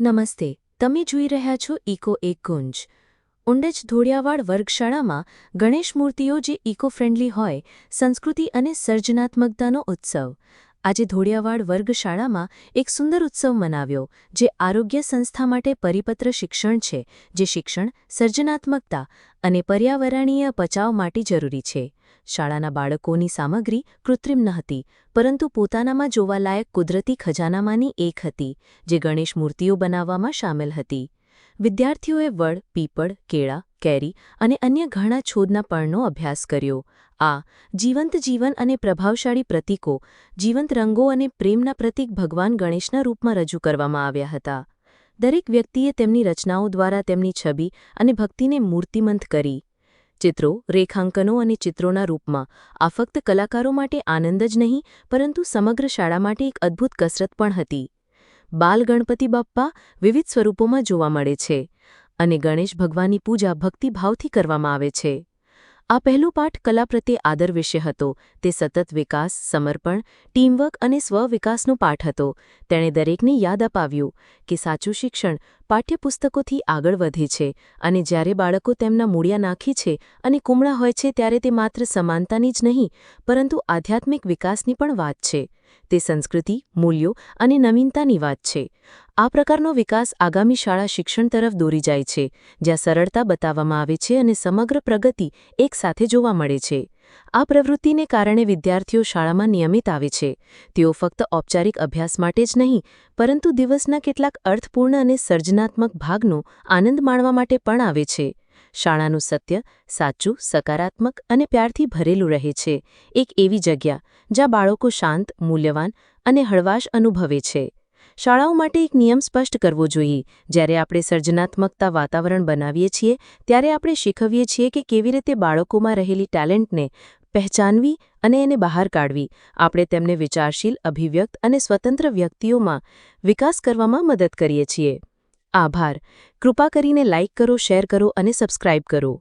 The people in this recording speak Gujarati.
નમસ્તે, તમે જોઈ રહ્યા છો ઇકો એક ગુંજ. ઉંડજ ધોળિયાવાડ વર્ગશાળામાં ગણેશ મૂર્તિઓ જે ઇકો ફ્રેન્ડલી હોય, સંસ્કૃતિ અને સર્જનાત્મકતાનો ઉત્સવ. આજે ધોળિયાવાડ વર્ગશાળામાં એક સુંદર ઉત્સવ મનાવ્યો, જે આરોગ્ય સંસ્થા માટે પરિપત્ર શિક્ષણ છે, જે શિક્ષણ, સર્જનાત્મકતા અને પર્યાવરણીય બચાવ માટે જરૂરી છે. શાળાના બાળકોની સામગ્રી કૃત્રિમ ન હતી, પરંતુ પોતાનામાં જોવાલાયક કુદરતી ખજાનામાંની એક હતી, જે ગણેશ મૂર્તિઓ બનાવવામાં સામેલ હતી. વિદ્યાર્થીઓએ વડ, પીપળ, કેળા, કેરી અને અન્ય ઘણા છોડના પર્ણનો અભ્યાસ કર્યો. આ, જીવંત જીવન અને પ્રભાવશાળી પ્રતીકો, જીવંત રંગો અને પ્રેમના પ્રતીક ભગવાન ગણેશના રૂપમાં રજૂ કરવામાં આવ્યા હતા. દરેક વ્યક્તિએ તેમની રચનાઓ દ્વારા તેમની છબી અને ભક્તિને મૂર્તિમંત કરી. ચિત્રો, રેખાંકનો અને ચિત્રોના રૂપમાં. આ ફક્ત કલાકારો માટે આનંદ જ નહીં, પરંતુ સમગ્ર શાળા માટે એક અદ્ભુત કસરત પણ હતી. બાલ ગણપતિ બાપ્પા વિવિધ સ્વરૂપોમાં જોવા મળે છે અને ગણેશ ભગવાનની પૂજા ભક્તિભાવથી કરવામાં આવે છે. આ પહેલો પાઠ કલા પ્રત્યે આદર વિશે હતો. તે સતત વિકાસ, સમર્પણ, ટીમવર્ક અને સ્વવિકાસનો પાઠ હતો. તેણે દરેકને યાદ અપાવ્યું કે સાચું શિક્ષણ પાઠ્યપુસ્તકોથી આગળ વધે છે અને જ્યારે બાળકો તેમના મૂળિયા નાખે છે અને કુમળા હોય છે ત્યારે તે માત્ર સમાનતાની જ નહીં, પરંતુ આધ્યાત્મિક વિકાસની પણ વાત છે. તે સંસ્કૃતિ, મૂલ્યો અને નવીનતાની વાત છે. આ પ્રકારનો વિકાસ આગામી શાળા શિક્ષણ તરફ દોરી જાય છે, જ્યાં સરળતા બતાવવામાં આવે છે અને સમગ્ર પ્રગતિ એકસાથે જોવા મળે છે. આ પ્રવૃત્તિને કારણે વિદ્યાર્થીઓ શાળામાં નિયમિત આવે છે. તેઓ ફક્ત ઔપચારિક અભ્યાસ માટે જ નહીં, પરંતુ દિવસના કેટલાક અર્થપૂર્ણ અને સર્જનાત્મક ભાગનો આનંદ માણવા માટે પણ આવે છે. શાળાનું સત્ય, સાચું, સકારાત્મક અને પ્યારથી ભરેલું રહે છે. એક એવી જગ્યા, જ્યાં બાળકો શાંત, મૂલ્યવાન અને હળવાશ અનુભવે છે. શાળાઓ માટે એક નિયમ સ્પષ્ટ કરવો જોઈએ. જ્યારે આપણે સર્જનાત્મકતા વાતાવરણ બનાવીએ છીએ, ત્યારે આપણે શીખવીએ છીએ કે કેવી રીતે બાળકોમાં રહેલી ટેલેન્ટને પહેચાનવી અને એને બહાર કાઢવી. આપણે તેમને વિચારશીલ, અભિવ્યક્ત અને સ્વતંત્ર વ્યક્તિઓમાં વિકાસ કરવામાં મદદ કરીએ છીએ. આભાર. કૃપા કરીને લાઇક કરો શેર કરો અને સબસ્ક્રાઇબ કરો.